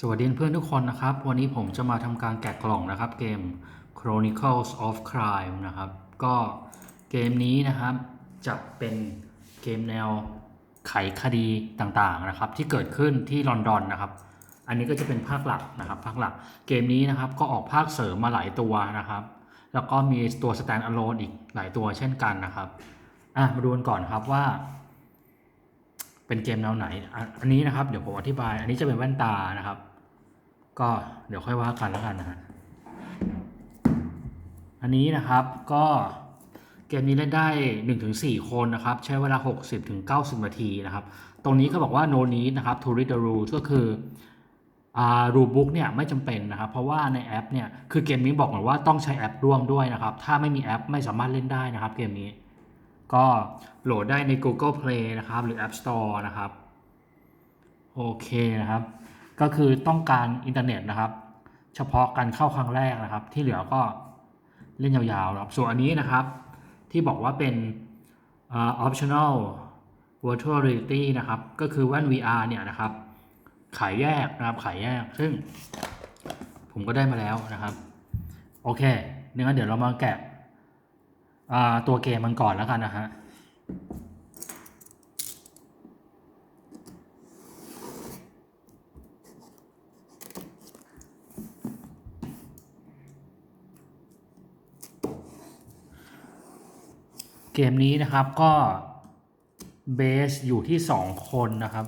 สวัสดีเพื่อนทุกคนนะครับ วันนี้ผมจะมาทำการแกะกล่องนะครับ เกม Chronicles of Crime นะครับ ก็เกมนี้นะครับจะเป็นเกมแนวไขคดีต่างๆนะครับ ที่เกิดขึ้นที่ลอนดอนนะครับ อันนี้ก็จะเป็นภาคหลักนะครับ ภาคหลักเกมนี้นะครับก็ออกภาคเสริมมาหลายตัวนะครับ แล้วก็มีตัว stand alone อีกหลายตัวเช่นกันนะครับอะมาดูกันก่อนครับว่า เป็นเกมแนวไหน อันนี้นะครับ เดี๋ยวผมอธิบาย อันนี้จะเป็นแว่นตานะครับ ก็เดี๋ยวค่อยว่ากันแล้วกันนะฮะอันนี้นะครับก็เกมนี้เล่นได้ 1-4 คนนะครับ ใช้เวลา 60-90 นาทีนะครับ ตรงนี้เขาบอกว่า no need นะครับ to read the rules ก็คืออ่า rule book เนี่ยไม่จำเป็นนะครับ เพราะว่าในแอปเนี่ยคือเกมนี้บอกเหมือนว่าต้องใช้แอปร่วมด้วยนะครับ ถ้าไม่มีแอปไม่สามารถเล่นได้นะครับเกมนี้ ก็โหลดได้ใน Google Play นะครับ หรือ App Store นะครับ โอเคนะครับ ก็คือต้องการอินเทอร์เน็ตนะครับ เฉพาะการเข้าครั้งแรกนะครับ ที่เหลือก็เล่นยาวๆนะครับ ส่วนอันนี้นะครับ ที่บอกว่าเป็นอ่า optional virtual reality นะครับ ก็คือแว่น VR เนี่ยนะครับ ขายแยกนะครับ ขายแยก ซึ่งผมก็ได้มาแล้วนะครับ โอเคงั้นเดี๋ยวเรามาแกะ ตัวเกมมันก่อนแล้วกันนะฮะเกมนี้นะครับก็เบสอยู่ที่ 2 คนนะครับ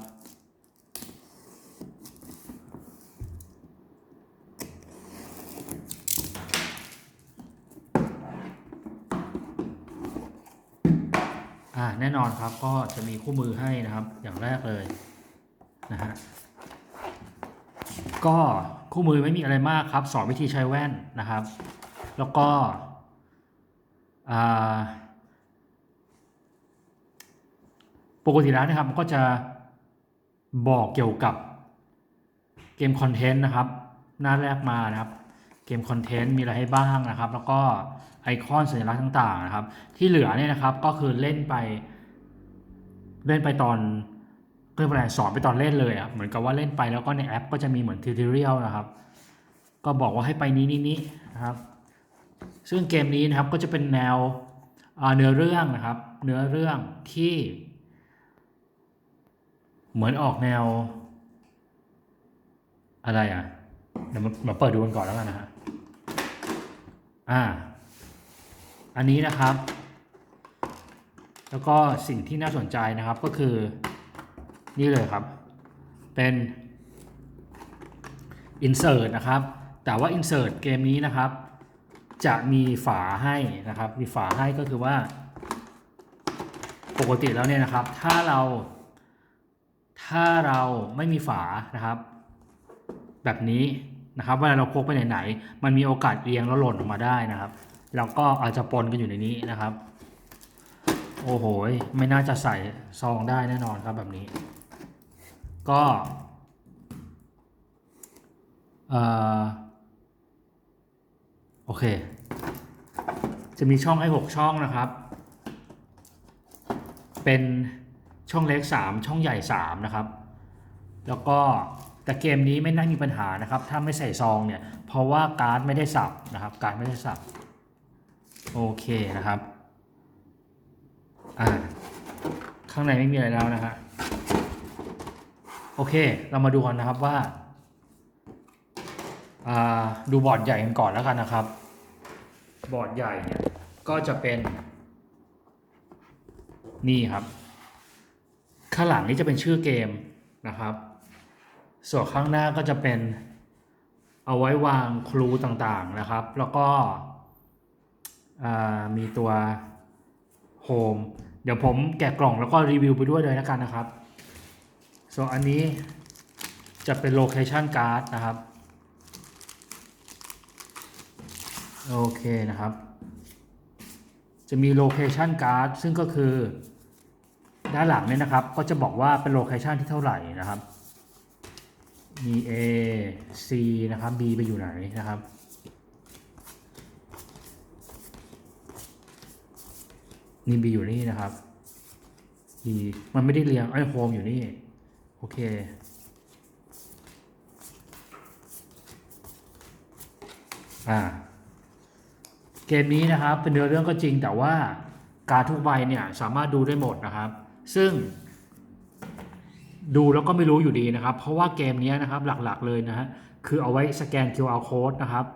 อ่าแน่นอนครับก็จะมีคู่มือให้นะครับอย่างแรกเลยนะฮะก็คู่มือไม่มีอะไรมากครับ สอนวิธีใช้แว่นนะครับ แล้วก็ปกติแล้วนะครับก็จะบอกเกี่ยวกับเกมคอนเทนต์นะครับ หน้าแรกมานะครับ เกมคอนเทนต์มีอะไรให้บ้างนะครับ แล้วก็ไอคอนสัญลักษณ์ต่างๆนะครับ ที่เหลือเนี่ยนะครับก็คือเล่นไป เล่นไปตอนเรื่องอะไรสอนไปตอนเล่นเลยอะเหมือนกับว่าเล่นไปแล้วก็ในแอปก็จะมีเหมือนทิวทอเรียลนะครับ ก็บอกว่าให้ไปนี้นี้นี้นะครับ ซึ่งเกมนี้นะครับก็จะเป็นแนวเนื้อเรื่องนะครับ เนื้อเรื่องที่ เหมือนออกแนว อะไรอะเดี๋ยวมามาเปิดดูกันก่อนแล้วกันนะฮะอ่า อันนี้นะครับ แล้วก็สิ่งที่น่าสนใจนะครับก็คือนี่เลยครับ เป็น insert นะครับ แต่ว่า insert เกมนี้นะครับ จะมีฝาให้นะครับ มีฝาให้ก็คือว่า ปกติแล้วเนี่ยนะครับ ถ้าเราถ้าเราไม่มีฝานะครับ แบบนี้นะครับเวลาเราพกไปไหนๆมันมีโอกาสเอียงแล้วหล่นออกมาได้นะครับ แล้วก็อาจจะปนกันอยู่ในนี้นะครับ โอ้โห ไม่น่าจะใส่ซองได้แน่นอนครับแบบนี้ ก็เออโอเค จะมีช่องให้6ช่องนะครับ เป็นช่องเล็ก 3 ช่องใหญ่ 3 นะครับ แล้วก็แต่เกมนี้ไม่น่ามีปัญหานะครับ ถ้าไม่ใส่ซองเนี่ย เพราะว่าการ์ดไม่ได้สับนะครับ การ์ดไม่ได้สับ โอเคนะครับ อ่า ข้างในไม่มีอะไรแล้วนะฮะโอเค เรามาดูกันนะครับว่าอ่า ดูบอร์ดใหญ่กันก่อนแล้วกันนะครับ บอร์ดใหญ่เนี่ย ก็จะเป็น นี่ครับ ข้างหลังนี้จะเป็นชื่อเกมนะครับ ส่วนข้างหน้าก็จะเป็นเอาไว้วางครูต่างๆนะครับ แล้วก็มีตัวโฮม เดี๋ยวผมแกะกล่องแล้วก็รีวิวไปด้วยเลยแล้วกันนะครับ ส่วนอันนี้จะเป็นโลเคชันการ์ดนะครับ โอเคนะครับ จะมีโลเคชันการ์ดซึ่งก็คือด้านหลังเนี่ยนะครับ ก็จะบอกว่าเป็นโลเคชันที่เท่าไหร่นะครับมี A C นะครับ B ไปอยู่ไหนนะครับ นี่ B อยู่นี่นะครับ E มันไม่ได้เรียงไอ้โฮมอยู่นี่ โอเค อ่า เกมนี้นะครับเป็นเนื้อเรื่องก็จริงแต่ว่าการทุกใบเนี่ยสามารถดูได้หมดนะครับ ซึ่ง ดูแล้วก็ไม่รู้อยู่ดีนะครับ เพราะว่าเกมนี้นะครับหลักๆเลยนะฮะคือเอาไว้สแกน QR code นะครับ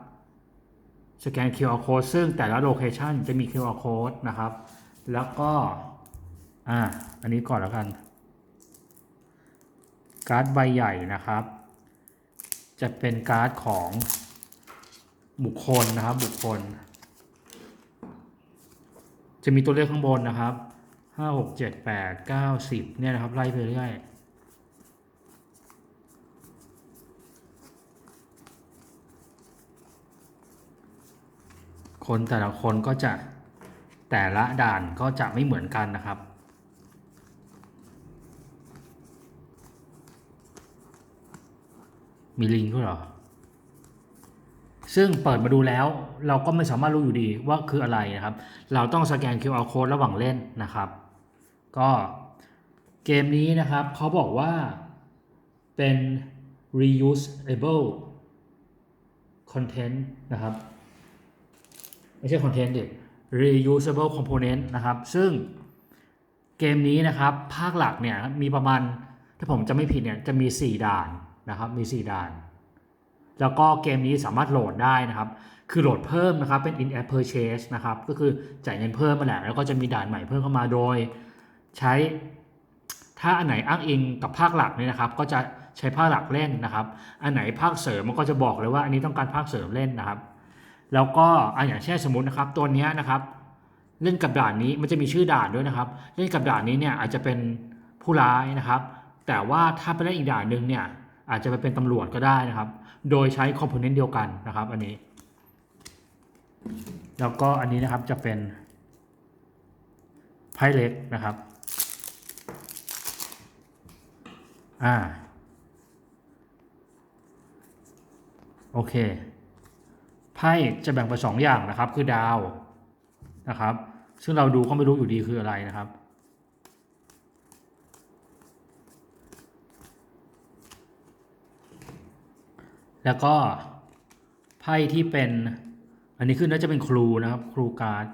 สแกน QR code ซึ่งแต่ละโลเคชันจะมี QR code นะครับ แล้วก็อ่าอันนี้ก่อนแล้วกัน การ์ดใบใหญ่นะครับ จะเป็นการ์ดของบุคคลนะครับ บุคคล จะมีตัวเลขข้างบนนะครับห้าหกเจ็ดแปดเก้าสิบเนี่ยนะครับ ไล่ไปเรื่อยคนแต่ละคนก็จะ แต่ละด่านก็จะไม่เหมือนกันนะครับ มีลิงก์ด้วยหรอ ซึ่งเปิดมาดูแล้วเราก็ไม่สามารถรู้อยู่ดีว่าคืออะไรนะครับ เราต้องสแกน QR code ระหว่างเล่นนะครับ ก็เกมนี้นะครับเขาบอกว่าเป็น reusable content นะครับ ไม่ใช่ content ดิ reusable component นะครับ ซึ่งเกมนี้นะครับ ภาคหลักเนี่ยมีประมาณ ถ้าผมจะไม่ผิดเนี่ยจะมี 4 ด่านนะครับ มี 4 ด่าน แล้วก็เกมนี้สามารถโหลดได้นะครับ คือโหลดเพิ่มนะครับ เป็น in app purchase นะครับ ก็คือจ่ายเงินเพิ่มมาแหละแล้วก็จะมีด่านใหม่เพิ่มเข้ามาโดย ใช้ ถ้าอันไหนอ้างอิงกับภาคหลักเนี่ยนะครับ ก็จะใช้ภาคหลักเล่นนะครับ อันไหนภาคเสริมมันก็จะบอกเลยว่าอันนี้ต้องการภาคเสริมเล่นนะครับ แล้วก็อันอย่างเช่นสมมตินะครับตัวนี้นะครับเล่นกับด่านนี้มันจะมีชื่อด่านด้วยนะครับ เล่นกับด่านนี้เนี่ยอาจจะเป็นผู้ร้ายนะครับ แต่ว่าถ้าไปเล่นอีกด่านหนึ่งเนี่ยอาจจะไปเป็นตำรวจก็ได้นะครับ โดยใช้คอมโพเนนต์เดียวกันนะครับ อันนี้ แล้วก็อันนี้นะครับจะเป็นไพ่เล็กนะครับอ่าโอเค ไพ่จะแบ่งเป็นสองอย่างนะครับ คือดาวนะครับ ซึ่งเราดูก็ไม่รู้อยู่ดีคืออะไรนะครับ แล้วก็ไพ่ที่เป็น อันนี้คือน่าจะเป็นครูนะครับ ครูการ์ด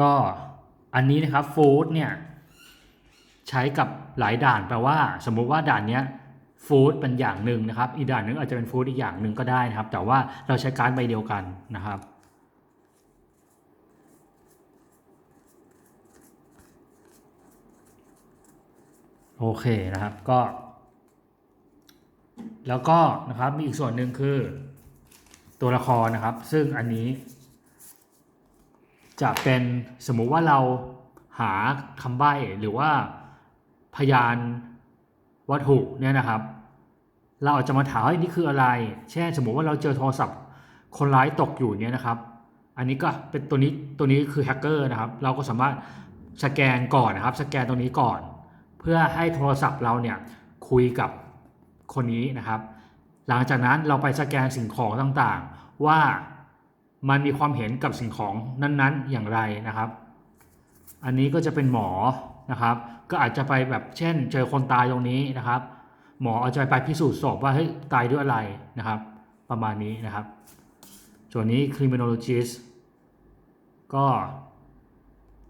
ก็อันนี้นะครับฟู้ดเนี่ย ใช้กับหลายด่านแปลว่า สมมุติว่าด่านเนี้ยฟู้ดเป็นอย่างหนึ่งนะครับ อีกด่านหนึงอาจจะเป็นฟู้ดอีกอย่างหนึ่งก็ได้นะครับ แต่ว่าเราใช้การ์ดใบเดียวกันนะครับ โอเคนะครับก็ แล้วก็นะครับมีอีกส่วนหนึ่งคือตัวละครนะครับ ซึ่งอันนี้ จะเป็นสมมุติว่าเราหาคำใบ้หรือว่า พยานวัตถุเนี่ยนะครับ เราอาจจะมาถามว่านี่คืออะไร เช่นสมมติว่าเราเจอโทรศัพท์ คนร้ายตกอยู่เนี่ยนะครับ อันนี้ก็เป็นตัวนี้ตัวนี้คือแฮกเกอร์นะครับ เราก็สามารถสแกนก่อนนะครับ สแกนตรงนี้ก่อน เพื่อให้โทรศัพท์เราเนี่ยคุยกับคนนี้นะครับ หลังจากนั้นเราไปสแกนสิ่งของต่างๆ ว่ามันมีความเห็นกับสิ่งของนั้นๆอย่างไรนะครับ อันนี้ก็จะเป็นหมอ นะครับ ก็อาจจะไปแบบเช่น เจอคนตายตรงนี้นะครับ หมออาจจะไปพิสูจน์ศพว่าเฮ้ยตายด้วยอะไรนะครับ ประมาณนี้นะครับ ส่วนนี้ criminologist ก็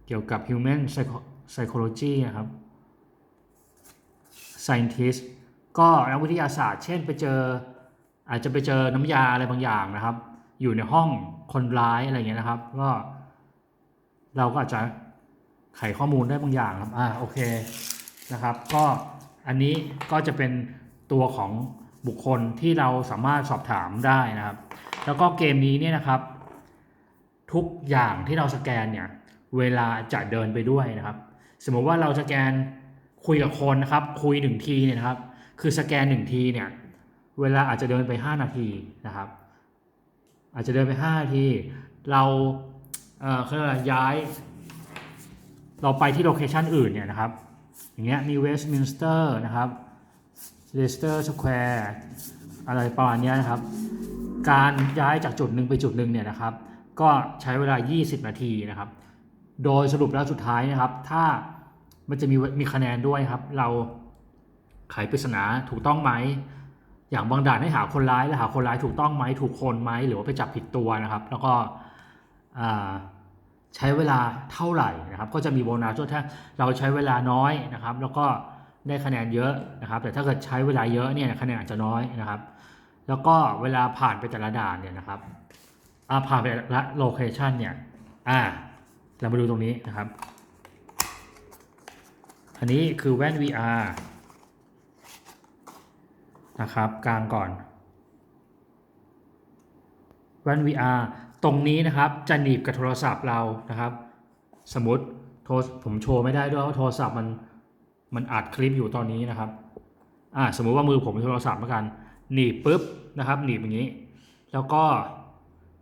เกี่ยวกับ human psycho- psychology นะครับ scientist ก็นักวิทยาศาสตร์ เช่นไปเจอ อาจจะไปเจอน้ำยาอะไรบางอย่างนะครับ อยู่ในห้องคนร้ายอะไรเงี้ยนะครับ ก็เราก็อาจจะ ไขข้อมูลได้บางอย่างครับ อ่า โอเค นะครับ ก็อันนี้ก็จะเป็นตัวของบุคคลที่เราสามารถสอบถามได้นะครับ แล้วก็เกมนี้เนี่ยนะครับ ทุกอย่างที่เราสแกนเนี่ย เวลาจะเดินไปด้วยนะครับ สมมติว่าเราสแกนคุยกับคนนะครับ คุยหนึ่งทีเนี่ยนะครับ คือสแกนหนึ่งทีเนี่ย เวลาอาจจะเดินไป 5 นาทีนะครับ อาจจะเดินไป 5 นาที เรา เอ่อเขาเรียกอะไรย้าย เราไปที่โลเคชันอื่นเนี่ยนะครับ อย่างเงี้ยมีเวสต์มินสเตอร์นะครับเลสเตอร์สแควร์อะไรประมาณเนี้ยนะครับ การย้ายจากจุดหนึ่งไปจุดหนึ่งเนี่ยนะครับ ก็ใช้เวลา 20 นาทีนะครับ โดยสรุปแล้วสุดท้ายนะครับ ถ้ามันจะมีมีคะแนนด้วยครับ เราไขปริศนาถูกต้องไหม อย่างบางด่านให้หาคนร้ายแล้วหาคนร้ายถูกต้องไหมถูกคนไหมหรือว่าไปจับผิดตัวนะครับ แล้วก็อ่า ใช้เวลาเท่าไหร่นะครับ ก็จะมีโบนัสถ้าเราใช้เวลาน้อยนะครับ แล้วก็ได้คะแนนเยอะนะครับ แต่ถ้าเกิดใช้เวลาเยอะเนี่ยคะแนนอาจจะน้อยนะครับ แล้วก็เวลาผ่านไปแต่ละด่านเนี่ยนะครับผ่านไปแต่ละโลเคชันเนี่ยอ่าเรามาดูตรงนี้นะครับ อันนี้คือแว่น VR นะครับกลางก่อนแว่น VR ตรงนี้นะครับจะหนีบกับโทรศัพท์เรานะครับ สมมติโทรผมโชว์ไม่ได้ด้วยว่าโทรศัพท์มันมันอัดคลิปอยู่ตอนนี้นะครับอ่าสมมุติว่ามือผมมีโทรศัพท์เหมือนกัน หนีบปุ๊บนะครับ หนีบอย่างนี้ แล้วก็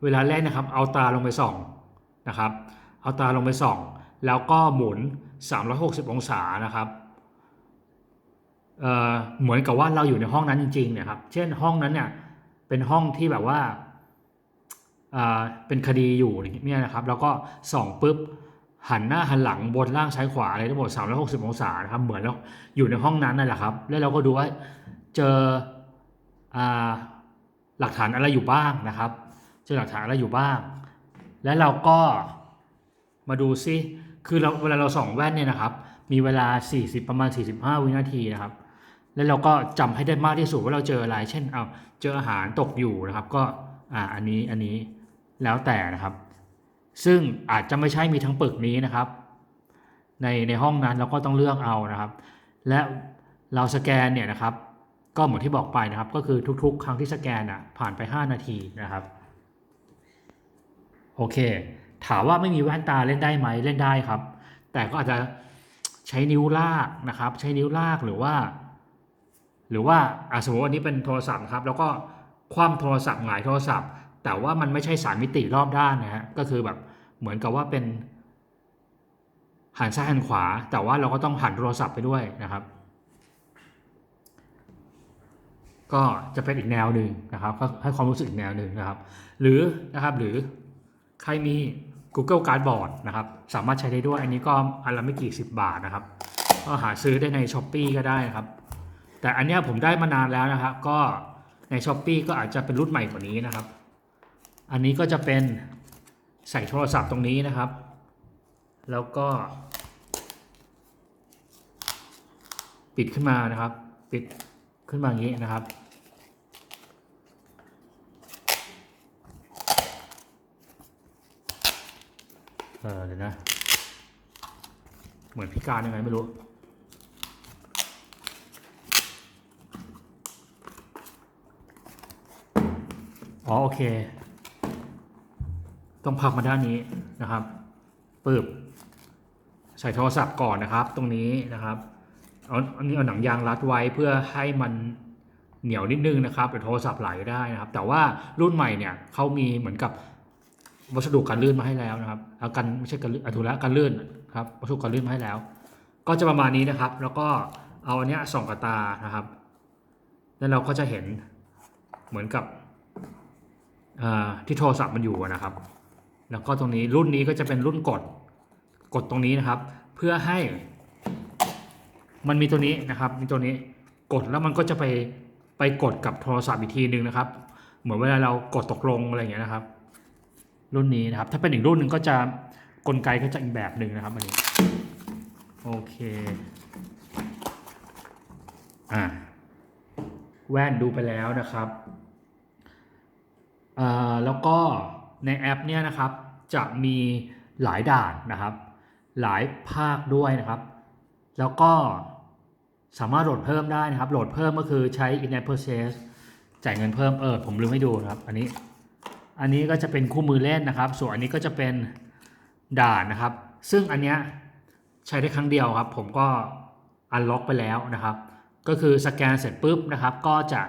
เวลาเล่นนะครับ เอาตาลงไปส่องนะครับ เอาตาลงไปส่อง แล้วก็หมุน 360 องศานะครับเอ่อเหมือนกับว่าเราอยู่ในห้องนั้นจริงๆเนี่ยครับ เช่นห้องนั้นเนี่ยเป็นห้องที่แบบว่าอ่า เป็นคดีอยู่เนี่ยนะครับ แล้วก็ส่องปุ๊บหันหน้าหันหลังบนล่างซ้ายขวาอะไรทั้งหมด360 องศานะครับ เหมือนเราอยู่ในห้องนั้นนั่นแหละครับ แล้วเราก็ดูว่าเจอหลักฐานอะไรอยู่บ้างนะครับ เจอหลักฐานอะไรอยู่บ้าง แล้วเราก็มาดูซิ คือเราเวลาเราส่องแว่นเนี่ยนะครับ มีเวลา 40 ประมาณ 45 วินาทีนะครับ แล้วเราก็จำให้ได้มากที่สุดว่าเราเจออะไร เช่น เอาเจออาหารตกอยู่นะครับ ก็อ่าอันนี้ อันนี้ แล้วแต่นะครับ ซึ่งอาจจะไม่ใช่มีทั้งปึกนี้นะครับ ในในห้องนั้นเราก็ต้องเลือกเอานะครับ และเราสแกนเนี่ยนะครับ ก็เหมือนที่บอกไปนะครับ ก็คือทุกๆ ครั้งที่สแกนอะผ่านไป 5 นาทีนะครับโอเค ถามว่าไม่มีแว่นตาเล่นได้ไหมเล่นได้ครับ แต่ก็อาจจะใช้นิ้วลากนะครับ ใช้นิ้วลากหรือว่า หรือว่าอสมมติวันนี้เป็นโทรศัพท์ครับ แล้วก็คว่ำโทรศัพท์หงายโทรศัพท์ แต่ว่ามันไม่ใช่สามมิติรอบด้านนะฮะก็คือแบบเหมือนกับว่าเป็นหันซ้ายหันขวา แต่ว่าเราก็ต้องหันโทรศัพท์ไปด้วยนะครับ ก็จะเป็นอีกแนวหนึ่งนะครับก็ให้ความรู้สึกอีกแนวหนึ่งนะครับ หรือนะครับหรือใครมี Google Cardboard นะครับ สามารถใช้ได้ด้วยอันนี้ก็อันละไม่กี่สิบบาทนะครับ ก็หาซื้อได้ใน s h อ p e e ก็ได้นะครับ แต่อันนี้ผมได้มานานแล้วนะครับ ก็ใน s h อ p e e ก็อาจจะเป็นรุ่นใหม่กว่านี้นะครับ อันนี้ก็จะเป็นใส่โทรศัพท์ตรงนี้นะครับ แล้วก็ ปิดขึ้นมานะครับ ปิดขึ้นมาอย่างนี้นะครับ เออเดี๋ยวนะ เหมือนพิการยังไงไม่รู้อ๋อโอเค ต้องผลักมาด้านนี้นะครับปึบใส่โทรศัพท์ก่อนนะครับ ตรงนี้นะครับเอาอันนี้เอาหนังยางรัดไว้เพื่อให้มันเหนียวนิดนึงนะครับเดี๋ยวโทรศัพท์ไหลได้นะครับ แต่ว่ารุ่นใหม่เนี่ยเขามีเหมือนกับวัสดุกันลื่นมาให้แล้วนะครับเอากันไม่ใช่กันลื่นอถูกแล้วกันลื่นครับวัสดุกันลื่นมาให้แล้ว ก็จะประมาณนี้นะครับ แล้วก็เอาอันนี้ส่องกับตานะครับ แล้วเราก็จะเห็นเหมือนกับที่โทรศัพท์มันอยู่นะครับ แล้วก็ตรงนี้รุ่นนี้ก็จะเป็นรุ่นกดกดตรงนี้นะครับ เพื่อให้ มันมีตัวนี้นะครับ มีตัวนี้กดแล้วมันก็จะไปไปกดกับโทรศัพท์อีกทีหนึ่งนะครับ เหมือนเวลาเรากดตกลงอะไรอย่างเงี้ยนะครับ รุ่นนี้นะครับ ถ้าเป็นอีกรุ่นหนึ่งก็จะกลไกก็จะอีกแบบหนึ่งนะครับอันนี้โอเคอ่าแว่นดูไปแล้วนะครับอ่าแล้วก็ ในแอปเนี่ยนะครับจะมีหลายด่านนะครับ หลายภาคด้วยนะครับ แล้วก็สามารถโหลดเพิ่มได้นะครับ โหลดเพิ่มก็คือใช้ in-app purchase จ่ายเงินเพิ่มเออผมลืมให้ดูนะครับ อันนี้อันนี้ก็จะเป็นคู่มือเล่นนะครับ ส่วนอันนี้ก็จะเป็นด่านนะครับ ซึ่งอันเนี้ยใช้ได้ครั้งเดียวครับ ผมก็อันล็อกไปแล้วนะครับ ก็คือสแกนเสร็จปุ๊บนะครับ ก็จะ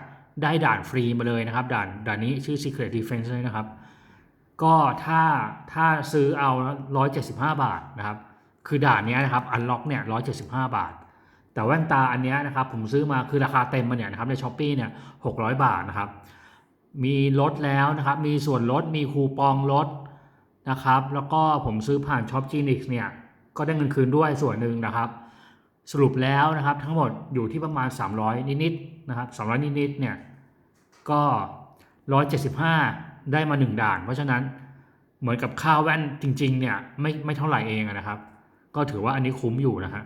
ได้ด่านฟรีมาเลยนะครับ ด่านด่านนี้ชื่อ Secret Defense เลยนะครับ ก็ถ้าถ้าซื้อเอา 175 บาทนะครับ คือด่านนี้นะครับอันล็อกเนี่ย 175 บาท แต่แว่นตาอันนี้นะครับผมซื้อมาคือราคาเต็มมาเนี่ยนะครับในช้อปปีเนี่ย 600 บาทนะครับ มีลดแล้วนะครับ มีส่วนลด มีคูปองลดนะครับ แล้วก็ผมซื้อผ่านช็อปจีนิกเนี่ย ก็ได้เงินคืนด้วยส่วนหนึ่งนะครับ สรุปแล้วนะครับทั้งหมดอยู่ที่ประมาณ 300 นิดๆนะครับ 300 นิดๆเนี่ย ก็ 175 ได้มา 1 ด่าน เพราะฉะนั้นเหมือนกับค่าแว่นจริง ๆ เนี่ยไม่ไม่เท่าไหร่เองนะครับ ก็ถือว่าอันนี้คุ้มอยู่นะฮะ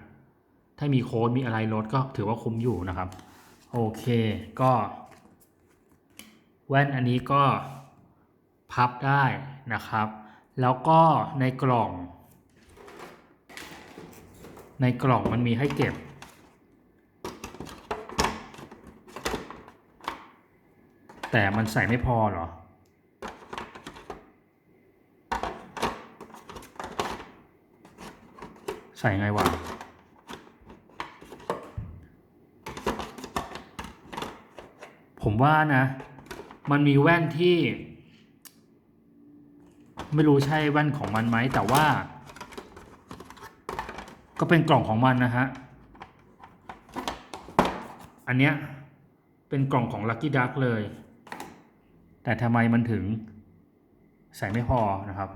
ถ้ามีโค้ดมีอะไรลดก็ถือว่าคุ้มอยู่นะครับ โอเคก็ แว่นอันนี้ก็พับได้นะครับ แล้วก็ในกล่อง ในกล่องมันมีให้เก็บ แต่มันใส่ไม่พอเหรอ ใส่ไงวะผมว่านะ มันมีแว่นที่ ไม่รู้ใช่แว่นของมันไหมแต่ว่า ก็เป็นกล่องของมันนะฮะ อันเนี้ยเป็นกล่องของ Lucky Duck เลย แต่ทำไมมันถึงใส่ไม่พอนะครับ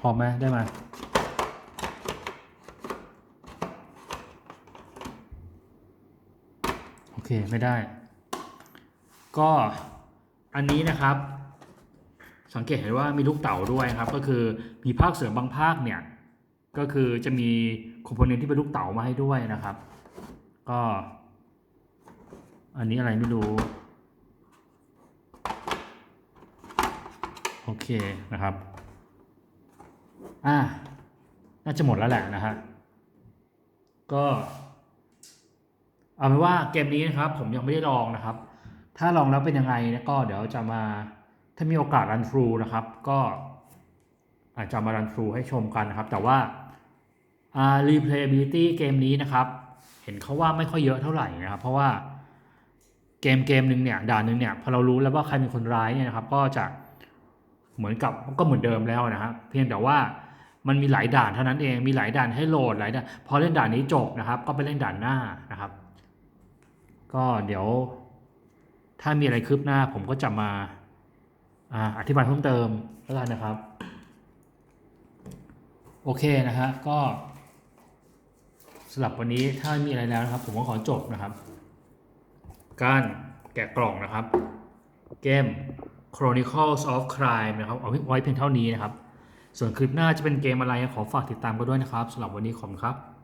พอไหมได้ไหมโอเคไม่ได้ ก็อันนี้นะครับ สังเกตเห็นว่ามีลูกเต๋าด้วยครับ ก็คือมีภาคเสริมบางภาคเนี่ยก็คือจะมีคอมโพเนนต์ที่เป็นลูกเต๋ามาให้ด้วยนะครับ ก็ อันนี้อะไรไม่รู้ โอเคนะครับ อ่า น่าจะหมดแล้วแหละนะฮะ ก็ เอาเป็นว่าเกมนี้นะครับ ผมยังไม่ได้ลองนะครับ ถ้าลองแล้วเป็นยังไงนะก็เดี๋ยวจะมา ถ้ามีโอกาสรันทรูนะครับ ก็อาจจะมารันทรูให้ชมกันนะครับ แต่ว่าอ่า replayability เกมนี้นะครับ เห็นเขาว่าไม่ค่อยเยอะเท่าไหร่นะครับ เพราะว่าเกมเกมหนึ่งเนี่ยด่านหนึ่งเนี่ยพอเรารู้แล้วว่าใครเป็นคนร้ายเนี่ยนะครับ ก็จะเหมือนกับก็เหมือนเดิมแล้วนะครับเพียงแต่ว่า มันมีหลายด่านเท่านั้นเอง มีหลายด่านให้โหลดหลายด่าน พอเล่นด่านนี้จบนะครับ ก็ไปเล่นด่านหน้านะครับ ก็เดี๋ยว ถ้ามีอะไรคืบหน้าผมก็จะมาอธิบายเพิ่มเติมแล้วกันนะครับ โอเคนะฮะก็สำหรับวันนี้ถ้าม่มีอะไรแล้วนะครับ ผมก็ขอจบนะครับ การแกะกล่องนะครับ เกม Chronicles of Crime นะครับ เอาไว้เพียงเท่านี้นะครับ ส่วนคลิปหน้าจะเป็นเกมอะไรขอฝากติดตามกันด้วยนะครับสำหรับวันนี้ขอบคุณครับ